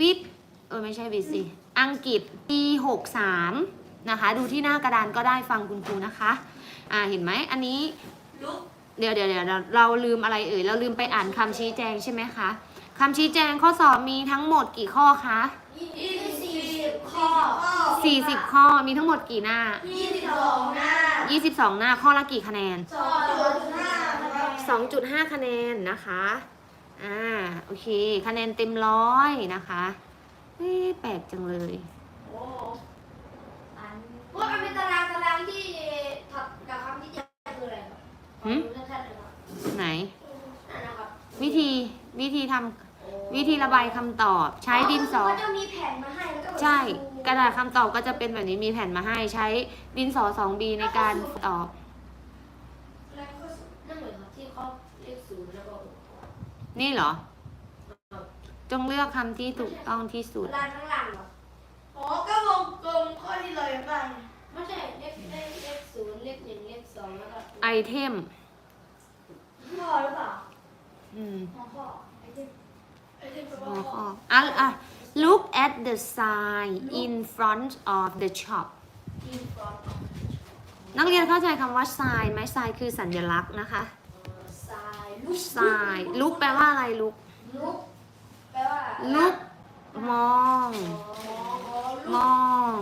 วิทย์เออไม่ใช่วิทย์สิอังกฤษปีหกสามนะคะดูที่หน้ากระดานก็ได้ฟังคุณครูนะคะอ่าเห็นไหมอันนี้ลุกเดี๋ยวเดี๋ยวเดี๋ยวเราเราลืมอะไรเอ่ยเราลืมไปอ่านคำชี้แจงใช่ไหมคะคำชี้แจงข้อสอบมีทั้งหมดกี่ข้อคะยี่สิบข้อ40 ข้อมีทั้งหมดกี่หน้ายี่สิบสองหน้า 22 หน้าข้อละกี่คะแนนสองจุดห้านะครับ2.5 คะแนนนะคะ อ่าโอเค คะแนนเต็มร้อยนะคะเอ๊ะแปลกจังเลยโอ้ว่ามันเป็นตารางตารางที่ถัดกับคำที่จะคืออะไรครับหืมขอดูชัดๆหน่อยครับไหนนั่นนะครับวิธีวิธีทำวิธีระบายคำตอบ ใช้ดินสอก็จะมีแผ่นมาให้แล้วก็แบบใช่ กระดาษคำตอบก็จะเป็นแบบนี้มีแผ่นมาให้ใช้ดินสอ 2B ในการตอบ แล้วก็นั่นเหมือนครับที่เขาเลขศูนย์แล้วก็ นี่เหรอ จงเลือกคำที่ถูกต้องที่สุด ลานข้างหลังเหรออ๋อก็วงกลมข้อที่เราอยากได้ไม่ใช่เลขเลขเลขศูนย์เลขหนึ่งเลขสองแล้วก็ไอเทม พ่อหรือเปล่าอืมพ่อพ่อไอ้ที่ไอ้ที่แปลหัว่าวข้ออะอะ look at the sign in front of the shop ทีมฟรอนต์นักเรียนเข้าใจคำว่า sign ไหม sign คือสัญลักษณ์นะคะ ทรายลูก sign look แปลว่าอะไร look ลุกแปลว่า look มองอ๋อมอง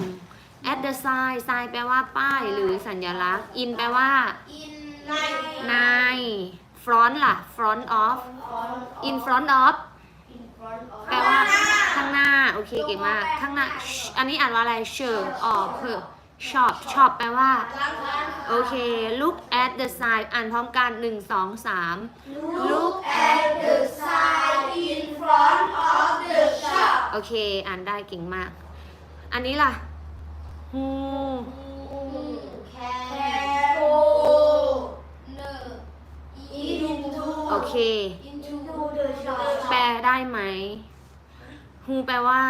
at the sign sign แปลว่าป้ายหรือสัญลักษณ์ in แปลว่า อินในใน front ล่ะ front of in front of อินฟรอนต์แปลว่าข้างหน้า โอเคเก่งมาก ข้างหน้า อันนี้อ่านว่าอะไร shirt ออกคือ shop shop แปลว่าร้านร้านโอเค look at the sign อ่านพร้อมกัน 1 2 3 Look at the sign in front of the shop โอเค อ่านได้เก่งมาก อันนี้ล่ะ who Careful เนอ into โอเค into the shop แปลได้ไหม who แปลว่า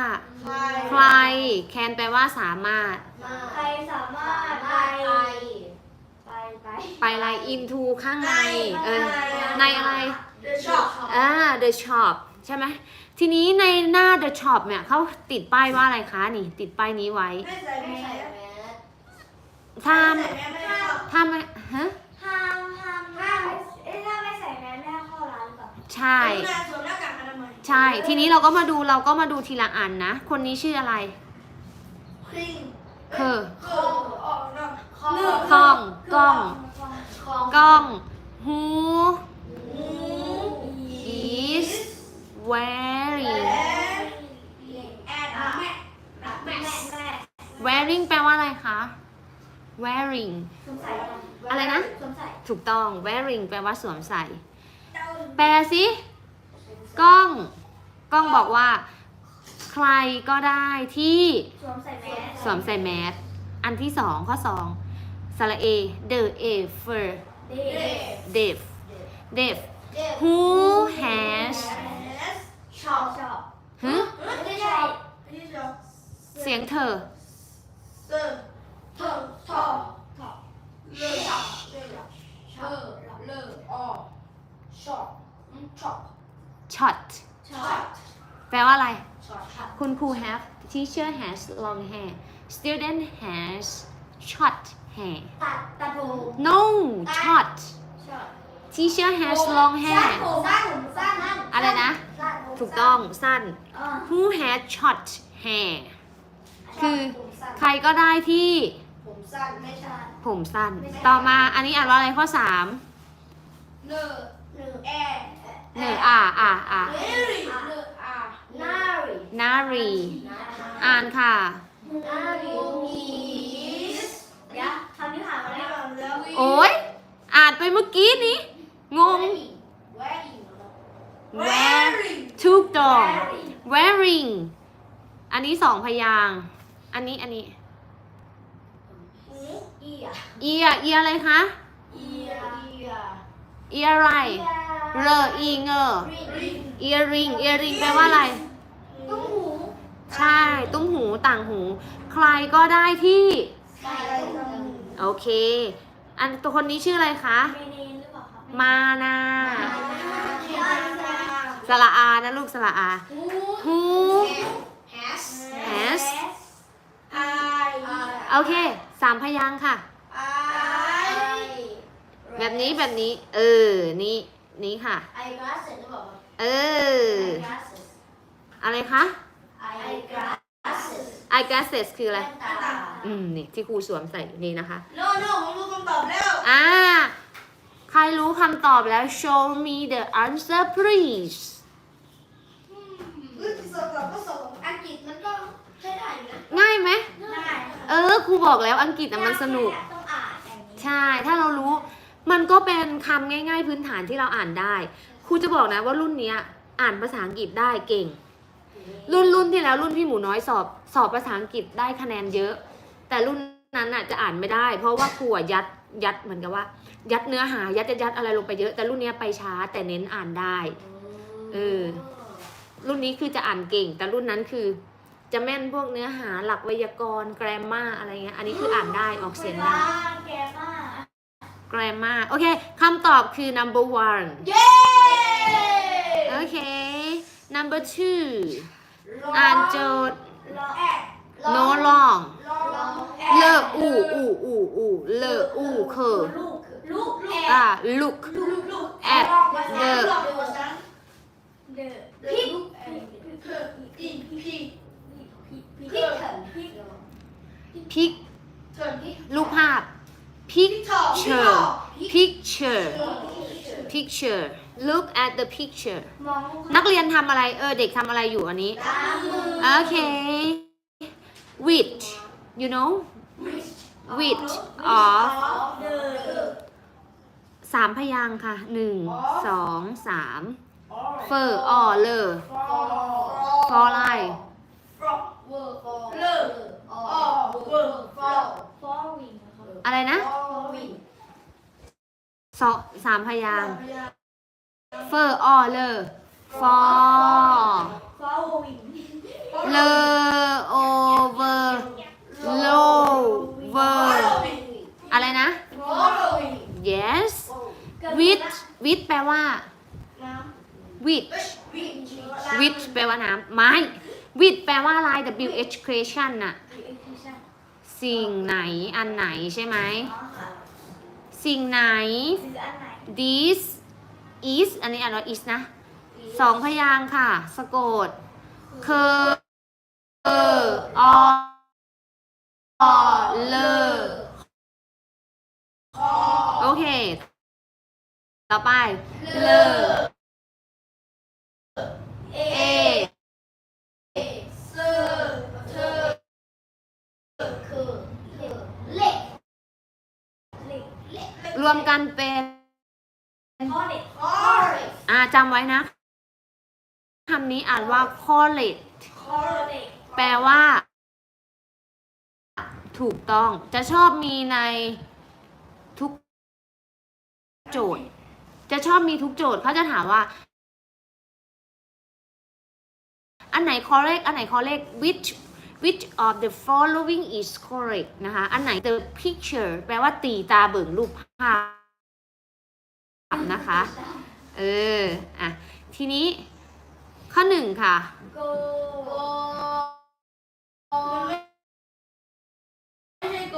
ใครใคร can แปลว่าสามารถ ใครสามารถไปไปไปไปอะไร into ข้างใน เออ ในอะไร เดอะช็อปอ่า the shop ใช่ไหม ทีนี้ในหน้า the shop เนี่ยเขาติดป้ายว่าอะไรคะนี่ ติดป้ายนี้ไว้ ไม่ใส่ไม่แมใส่สแมสถ้า ไม่ใส่แมสไม่ได้เข้าถ้าไม่ฮะห้ามห้ามห้ามเอ้ยถ้าไม่ใส่แมสไม่ให้เข้าร้านหรือเปล่าใช่กรุณาส ใช่ ทีนี้เราก็มาดูเราก็มาดูทีละอันนะ คนนี้ชื่ออะไรคลิงคือโคออกนอกข้อกล้องกล้องของกล้อง who หู is wearing แอนแม่แม่แม่ wearing แปลว่าอะไรคะ wearing สวมใส่อะไรนะสวมใส่ถูกต้อง wearing แปลว่าสวมใส่เจ้าแปลสิ กล้องกล้องบอกว่า ใครก็ได้ที่สวมใส่แมสสวมใส่แมสอันที่สองข้อสองสระเอ the a fur เด็ก deaf deaf เด็ก who has แมสชอบชอบฮึไม่ใช่พี่ชอบเสียงเธอเซอร์เถอะชอบชอบเลือดชอบชอบเลอออชอบชอบ short ชอบแปลว่าอะไรชอบชอบคุณครู have teacher has long hair student has short hair ตัดตัดผม no short ชอบ teacher has long สั้ hair นผมสั้นผมสั้นสั้นอะไรนะสั้นผมถูกต้องสั้นอ่า who has short hair คือผมสั้นใครก็ได้ที่ผมสั้นไม่ใช่ผมสั้น ต่อมาอันนี้อ่านว่าอะไรข้อสามเนอเนอแอ เนออ่าอ่าอ่าเนริเนออานารินารี อ่านค่ะนาริอีสเดี๋ยวคำนี้ผ่านมาไม่แล้วก่อนแล้วโอ้ยอ่านไปเมื่อกี้นี้ งงแวร์อิง wear ถูกต้อง wearing อันนี้สองพยางค์อันนี้อันนี้อีอะ ear ear อะไรคะอีอะอี อีอะไร เรออีเงอเอียริงเอีริงแปลว่าอะไร ตุ้มหู ใช่ ตุ้มหูต่างหู ใครก็ได้ที่โอเค อันตัวคนนี้ชื่ออะไรคะมเนนหรือเปลาะมานา สระอานะลูกสละอา หูหูสแฮสโอเค สามพยางค์ค่ะ แบบนี้แบบนี้ เออ นี่นี่ค่ะ ไอกราสเสร็จหรือเปล่าเอไออกราสเสร็จอะไรคะไอกราสเสร็จ I guess คืออะไร แว่นตา อืม นี่ที่ครูสวมใส่นี่นะคะ โน่โน่ผมรู้คำตอบแล้ว อ่า ใครรู้คำตอบแล้ว show me the answer please เฮ้ยสอบตอบก็สอบอังกฤษมันก็ใช้ได้อยู่นะง่ายไหมง่ายเออ ครูบอกแล้วอังกฤษอะมันสนุก ต้องอ่านอย่างนี้ ใช่ ถ้าเรารู้ มันก็เป็นคำง่าย ๆ พื้นฐานที่เราอ่านได้ครูจะบอกนะว่ารุ่นเนี้ยอ่านภาษาอังกฤษได้เก่ง รุ่นรุ่นที่แล้วรุ่นพี่หมูน้อยสอบสอบภาษาอังกฤษได้คะแนนเยอะ แต่รุ่นนั้นอะจะอ่านไม่ได้ เพราะว่าครูอะยัดยัดเหมือนกับว่า ยัดเนื้อหายัดยัดยัดอะไรลงไปเยอะ แต่รุ่นเนี้ยไปช้าแต่เน้นอ่านได้เออรุ่นนี้คือจะอ่านเก่ง แต่รุ่นนั้นคือ จะแม่นพวกเนื้อหาหลักไวยากรณ์แกรมมาอะไรเงี้ยอันนี้คืออ่านได้ออกเสียงได้ แกมากแกรมมาโอเคคำตอบคือ number one เย้ โอเค number two อ่านโจทย์รอแอด no long รอรอแอดเลออูอูอูอูเลออูเคอลูกลูกแออ่าด look ลูกลูก at เดอ the ร์ภาษาเดอพี่พี่เธออีพี่พี่พี่เถินพี่พิกเธอพี่รูปภาพพี่ทอพี่ทอ picture picture look at the picture มองนักเรียนทำอะไร เออ เด็กทำอะไรอยู่อันนี้ตามมือโอเค which you know which of เดอสามพยางค์ค่ะหนึ่งสองสามเฟอร์ออเลอฟอ for อะไรฟอเวอร์ฟอเลิกออออเวิร์กฟอฟอวิงนะครับอะไรนะฟอวิง สองสามพยางค์เฟอร์ออเลอ for ฟอวิงเลอ over lower อะไรนะ yes with with แปลว่าน้ with ำวิง with แปลว่าน้ำไม่ with แปลว่าอะไร w h creation น่ะ สิ่งไหนอันไหนใช่ไหม สิ่งไหน ซื้ออันไหน this is อันนี้อ่านว่า is นะสองพยางค์ค่ะ สะกดเคอเออออเลอโอเค ต่อไป เลอเอ เอ เซอร์เธอ คือเหล็กเหล็กเหล็ก ร วมกันเป็นข้อเด็กคอร์อ่าจำไว้นะคำนี้อ่านว่า college คอร์เด็กแปลว่า ถูกต้องจะชอบมีในทุกโจทย์ จะชอบมีทุกโจทย์เขาจะถามว่า อันไหน correct อันไหน correct which which of the following is correct นะคะ อันไหน the picture แปลว่าตีตาเบิ่งรูปภาพนะคะ เออ อะ ทีนี้ ข้อหนึ่งค่ะโกไม่ใช่โก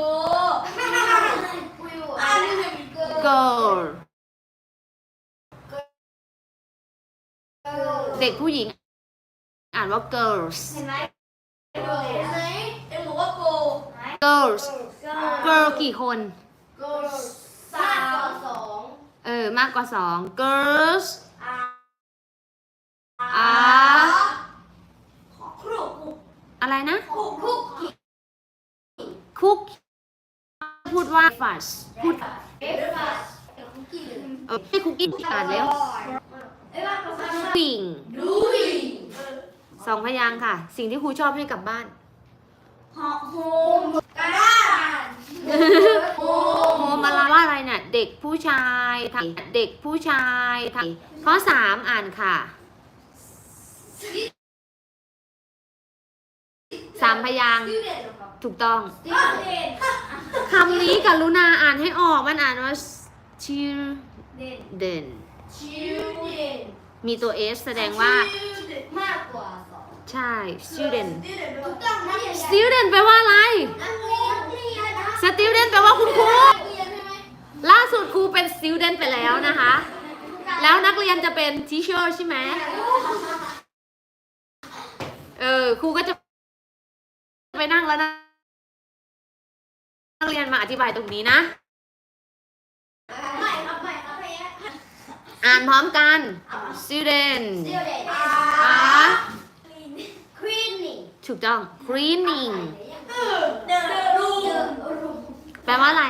วิวอัอ่านนี้ไม่มีโก girl เด็กผู้หญิง อ่านว่า girls เห็นไหมกไหนเอ็มบอกว่าโก girls ก็ girl กี่คนโกสามสองเออ มากกว่าสอง girls อา are ครุกอะไรนะ คุกคุก cook พูดว่า fast พูดเอฟฟัสคุกกี้เออไม่ cooking อ่านแล้ว เอ้ยว่าภาษา doing ดูอีสองพยางค์ค่ะ สิ่งที่ครูชอบให้กลับบ้านฮอโฮม กระดาษโฮโฮมาลาว่าอะไรเนี่ยเด็กผู้ชายค่ะเด็กผู้ชายค่ะข้อสามอ่านค่ะสามพยางค์สติวเดนต์ครับถูกต้องสติวเดนต์คำนี้กรุณาอ่านให้ออกมันอ่านว่า children ชิวเดนมีตัว s แสดงว่ามากกว่าสองใช่ student ถูกต้องนักเรียน student แปลว่าอะไร เป็น student ไปแล้วนะคะ แล้วนักเรียนจะเป็น teacher ใช่ไหมเออครูก็จะไปนั่งแล้วนะนักเรียนมาอธิบายตรงนี้นะไม่ครับไม่ครับไม่อ่านพร้อมกัน student เดียวเด็ก are คลีนนิ่งถูกต้อง cleaning เดินรูแปลว่าอะไร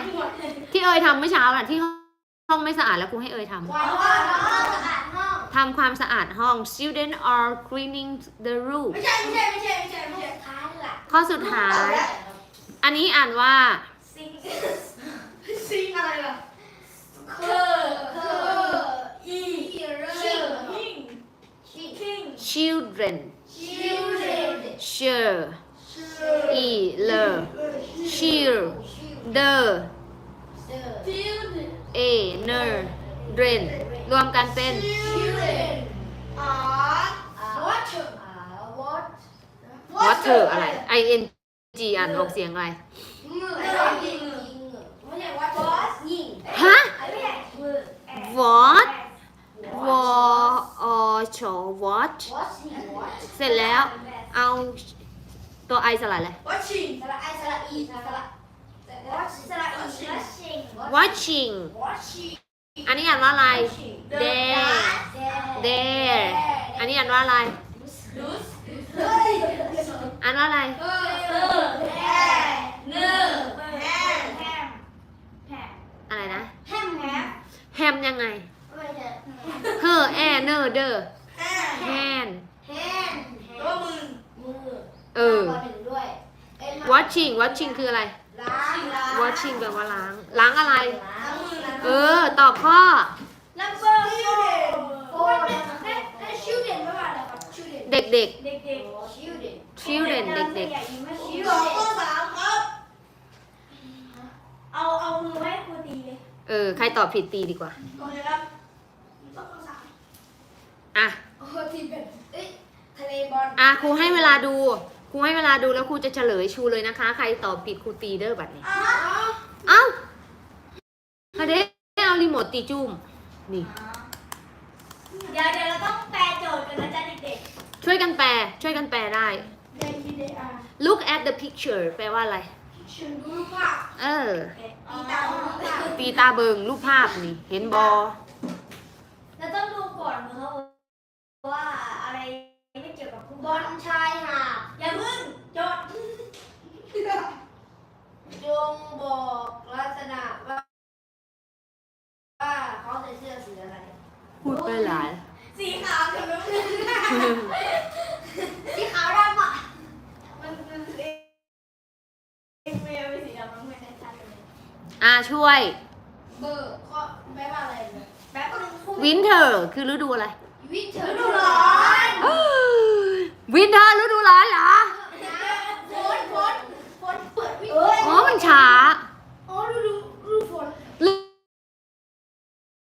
ที่เอยทำเมื่อเช้าน่ะที่ ห้องไม่สะอาดแล้วครูให้เอยทำความว่าห้องสะอาดห้องทำความสะอาดห้อง student are cleaning the room ไม่ใช่ไม่ใช่ไม่ใช่ไม่ใช่ไม่ใช่ท้ายหลักข้อสุดท้าย อันนี้อ่านว่า ซิงซิงอะไรล่ะเคอร์เคอร์อีชิงยิ่งชิงคิง children ชิลเดน sure e l cheer the ทิวเด a ner dren รวมกันเป็นทิวเดอาร์วัตถุวัต water อะไร i n g อ่านออกเสียงอะไรมือยิงยิงไม่ใช่วัตถุยิงฮะ ไม่ใช่มือ what w o c h what วัตยิงวัตเสร็จแล้ว เอาตัว i สลัดเลยวัชชิงสระไอสระอีสระ สระอีสระชิง watching วัตชิงอันนี้อ่านว่าอะไรเด there there อันนี้อ่านว่าอะไรดูสเฮ้ยอ่านว่าอะไรเออเออแฮเนื้อแฮมแฮมแฮมอะไรนะ แฮมแฮมแฮมยังไงไม่ใช่เฮอแอเนอร์เดอแฮแฮนแฮมตัวมือมือเออหนึ่งด้วย watching watching คืออะไร ล้าง watching แปลว่าล้าง ล้างอะไรล้างมือเออ ตอบข้อลัมเบอร์ทิวเดนโอ้ยได้ได้ชิวเดนไม่ว่าอะไรครับชิวเดนเด็ก เด็กๆชิวเดนๆ children เด็กชิวสองเดข้อนสามครับ เอาเอามือไว้ครูตีเลยๆ เออ ใครตอบผิดตีดีกว่า โอเคครับสองข้อสามอะ โอ้ทีเป็นเอ้ยทะเลบอลอะครูให้เวลาดู ครูให้เวลาดูแล้วครูจะเฉลยชูเลยนะคะ ใครตอบผิดครูตีเด้อบัดนี้อ้าวเอ้าพระเดเอารีโมทตีจุ้มนี่ เดี๋ยวเดี๋ยวเราต้องแปลโจทย์กันนะจ๊ะเด็กช่วยกันแปล ช่วยกันแปลได้เดย์เดย์อาร์ look at the picture แปลว่าอะไรชิงดูรูปภาพเออๆตีตาดูภาพตีตาเบิงรูปภาพนี่ เห็นบอเราต้องดูก่อนนะครับว่าอะไรไม่เกี่ยวกับฟุตบอลชายหาด อย่าเพิ่งจด จงบอกลักษณะว่า ว่าเขาใส่เสื้อสีอะไร พูดไปหลาย สีขาวกับน้ำเงินสีขาวดำอะ มันมันเองเองไม่เป็นสีดำน้ำเงินชัดๆเลย อะช่วย เบอร์ข้อแปลว่าอะไรเนี่ยแปลว่าพูด winter คือฤดูอะไร วิเทอร์ฤดูร้อน winter ฤดูร้อนเหรอฝนฝนฝนเปิดวิเอ้ยอ๋อ มันช้า อ๋อฤดูฤดูฝน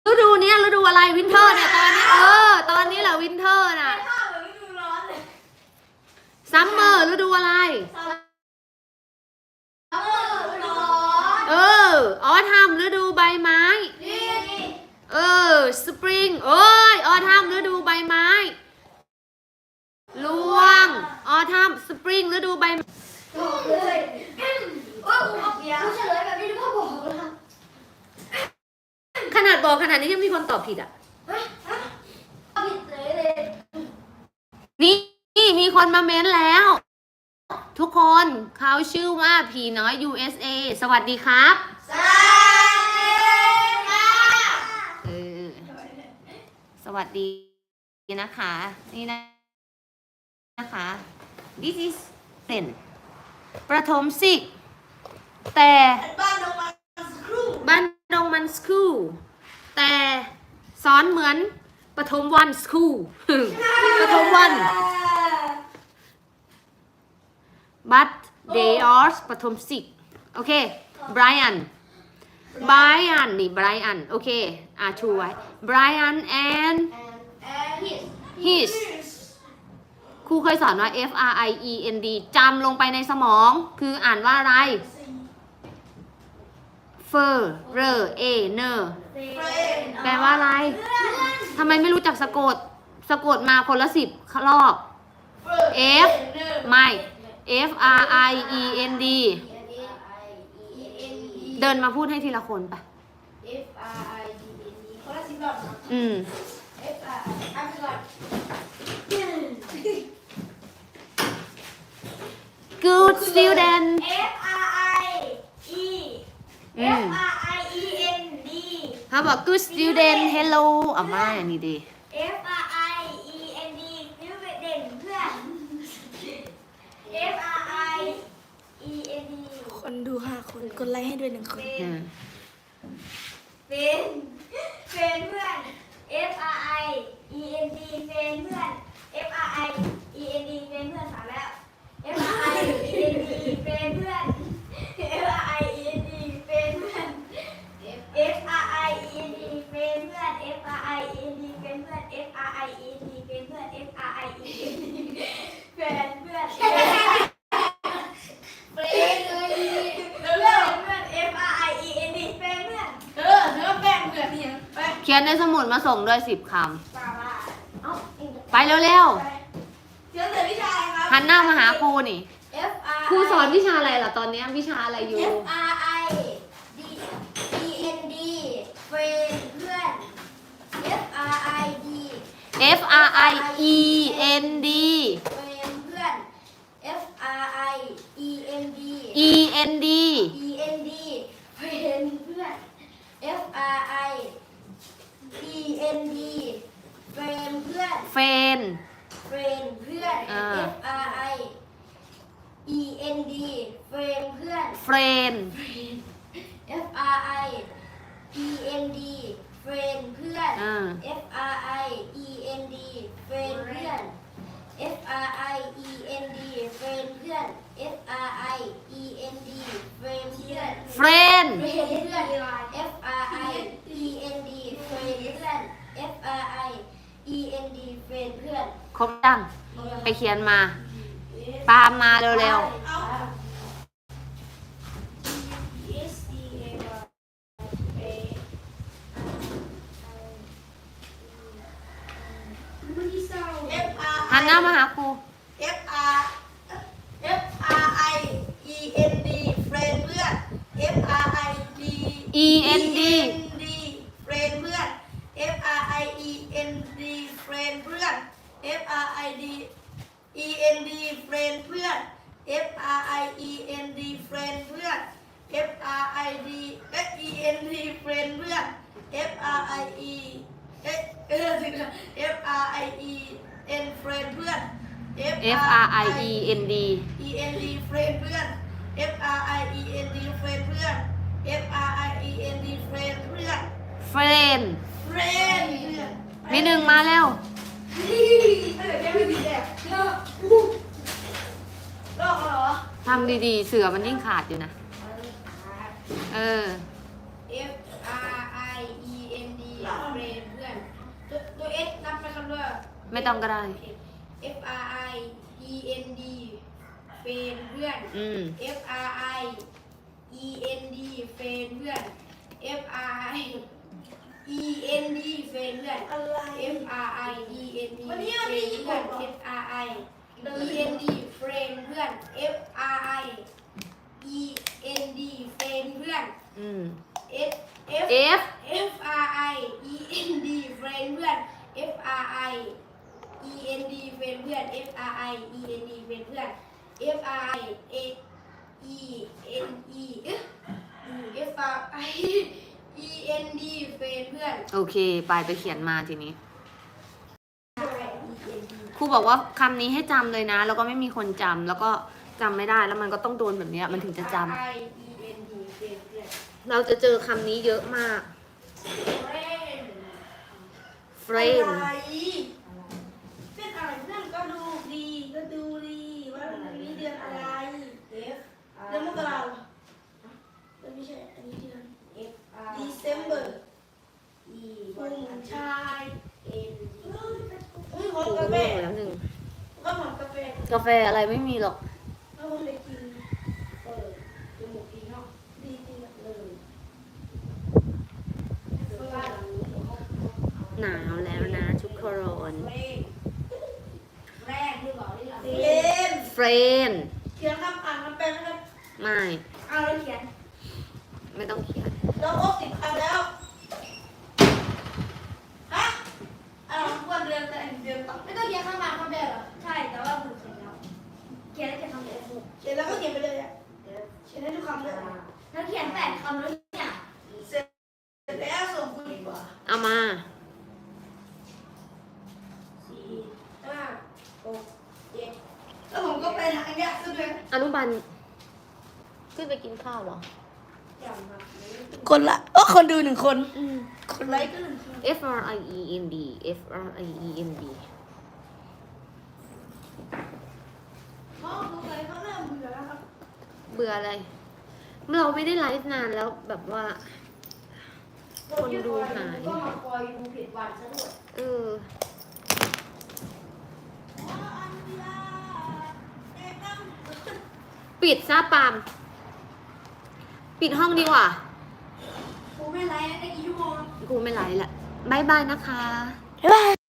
ฤดูเนี้ยฤดูอะไร winter เนี่ย ตอนนี้ เออ ตอนนี้แหละ winter น่ะ ข้าวเหมือนฤดูร้อนเลย summer ฤดูอะไร เออร้อน เออ autumn ฤดูใบไม้ นี่ เออ spring โอ้ย autumn ฤดูใบไม้ลวง autumn spring ฤดู ใบไม้บอกเลยโอ้ยครูครูเฉลยแบบนี้ดูพ่อบอกเลยขนาดบอกขนาดนี้ยังมีคนตอบผิดอะ ผิดเลยเลย นี่นี่มีคนมาเม้นแล้ว ทุกคนเขาชื่อว่าผีน้อย USA สวัสดีครับ สวัสดีค่ะเออ สวัสดีนะคะ นี่นะ นะคะ this is เป็นประถมสิกแต่บ้านดงมันสครูบ้านดงมันสคูลแต่สอนเหมือนปฐมวันสคูลปฐมวัน but they are ปฐมสิกโอเค Brian Brian นี่ Brian โอเค อะชูไว้ Brian and and his his ค รูรูเคยสอนว่า F R I E N D จำลงไปในสมอง คืออ่านว่าอะไร เฟอร์เรอเอเนอร์แปลว่าอะไรทำไมไม่รู้จักสะกด สะกดมาคนละสิบรอบ F ไม่ F R I E N D เดินมาพูดให้ทีละคนไป F R I D N E คนละสิบรอบนะอืม F R I อ่านไปก่อน good student F R I E อืม F R I E N D เขาบอก good student hello อะไม่อันนี้ดี F R I E N D ฟิวเด่นเพื่อน F R I E N D คนดูห้าคน กดไลค์ให้ด้วยหนึ่งคนเป็อืนมเป็นเป็นเพื่อน F R I E N D เป็นเพื่อน F R I E N D เป็นเพื่อนสามแล้ว F R I E N D เป็นเพื่อน F R I E N D เป็นเพื่อน F R I E N D เป็นเพื่อน F R I E N D เป็นเพื่อน F R I E N D เป็นเพื่อน F R I E N D เป็นเพื่อนเป็นเลยเร็วเพื่อน F R I E N D เป็นเพื่อนเออเนื้อแป้งเผือกเนี่ยไปเขียนในสมุดมาส่งด้วยสิบคป่าว่าเอ้าเองจะำ ไปเร็วเหันหน้ามาหาครูนี่ F R ครูสอนวิชาอะไรล่ะตอนเนี้ยวิชาอะไรอยู่ F R I D E N D เป็นเพื่อน F R I D F R I E N D เป็นเพื่อน F R I E N D E N D E N D เป็นเพื่อน F R I E N D เป็นเพื่อน เฟน เป็นเพื่อน อ่า F R I E N D เป็นเพื่อน เฟรน F R I E N D เป็นเพื่อน อ่า F R I E N D เป็นเพื่อน F R I E N D เป็นเพื่อน F R I E N D เป็นเพื่อน เฟรน เป็นเพื่อน F R I E N D เป็นเพื่อน F R I E N D เป็นเพื่อนครบยังไปเขียนมาตามมาเร็วเอา S E A Y A ไม่ได้เศร้า F R ๆหันหน้ามาหาครู F R F R I E N D เฟรนเพื่อน F R I D E N D D เฟรนเพื่อน F R I E N D เฟรนเพื่อน F R I D E N D เฟรนเพื่อน F R I E N D เฟรนเพื่อน F R I D เอ๊ะ E N D เฟรนเพื่อน F R I E เอ๊ะเออสินะ F R I E N เฟรนเพื่อน F R I E N D E N D เฟรนเพื่อน F R I E N D เฟรนเพื่อน F R I E N D เฟรนเพื่อนเฟรนเฟรนเพื่อน มีหนึ่งมาแล้วเออแกไม่ดีแดกเลิกลอกเหรอทำดีๆ เสือมันยิ่งขาดอยู่นะ เออ F R I E N D เฟรนเพื่อนตัวตัว S นับไปคำด้วย ไม่ต้องก็ได้ F R I E N D เฟรนเพื่อน อืม F R I E N D เฟรนเพื่อน F R I E N D เฟรนเพื่อนอะไร F R I E N D วันนี้เฟมันรมีนกี่คเพื่อนนวะ F R I E N D เฟรนเพื่อน F R I E N D เฟรนเพื่อน อืม S F F F R I E N D เฟรนเพื่อน F R I E N D เฟรนเพื่อน F R I E N D เฟรนเพื่อน F R I A E N E เอ๊ะ F R I E N D เฟรนเพื่อน โอเค ไปไปเขียนมาทีนี้ F R I E N D ครูบอกว่าคำนี้ให้จำเลยนะ แล้วก็ไม่มีคนจำแล้วก็จำไม่ได้แล้วมันก็ต้องโดนแบบเนี้ยมันถึงจะจำ F R I E N D เฟรนเพื่อนเราจะเจอคำนี้เยอะมาก Friend เฟรนอะไรเป็นอะไรเพื่อนก็ดูดีก็ดูดีว่าวันนี้เดือนอะไร F เดือนมกราเดือนไม่ใช่อันนี้เดือน F R December E ผู้ชาย N D อุ้ยหอมโอ้โหกาแฟแล้วหนึ่งก็หอมกาแฟกาแฟอะไรไม่มีหรอกแล้วมันเลยกินเออจมูกดีเนาะดีจริงเลยหนาวแล้วนะทุกคนแรกแรกหรือเปล่าที่เราเล่นเฟรนเขียนคำอ่านคำแปลนะครับไม่เอาแล้วเขียน ไม่ต้องเขียนเราคร บสิบคำแล้วฮะอ่านวันเดือนแต่เดือนต่อไม่ต้องเขียนข้างมาข้างแบบหรอใช่แต่ว่าคุณเขียนแล้วเขียนแล้วเขียนคำเดียวถูกเขียนแล้วก็เขียนไปเลยอะเขียนให้ทุกคำเลยแล้วเขียนแปดคำแล้วเนี่ยเสร็จเสร็จแล้วส่งคุณดีกว่าเอามาสี่ห้าหกเจ็ดแล้วผมก็ไปทางเนี้ยขึ้นเลยอนุบาลขึ้นไปกินข้าวเหรอ คนละเออคนดูหนึ่งคน คนไลค์ก็หนึ่งคน F R I E N D F R I E N D พ่อสงสัยเขาเริ่มเบื่อแล้วครับเบื่ออะไร เราไม่ได้ไลฟ์นานแล้วแบบว่า คนดูหาย ก็มาคอยดูผิดวันซะด้วยเออปิดซะปาล์ม ปิดห้องดีกว่า กูไม่ไลฟ์ได้กี่ชั่วโมง กูไม่ไลฟ์ละบายบายนะคะ บ๊ายบาย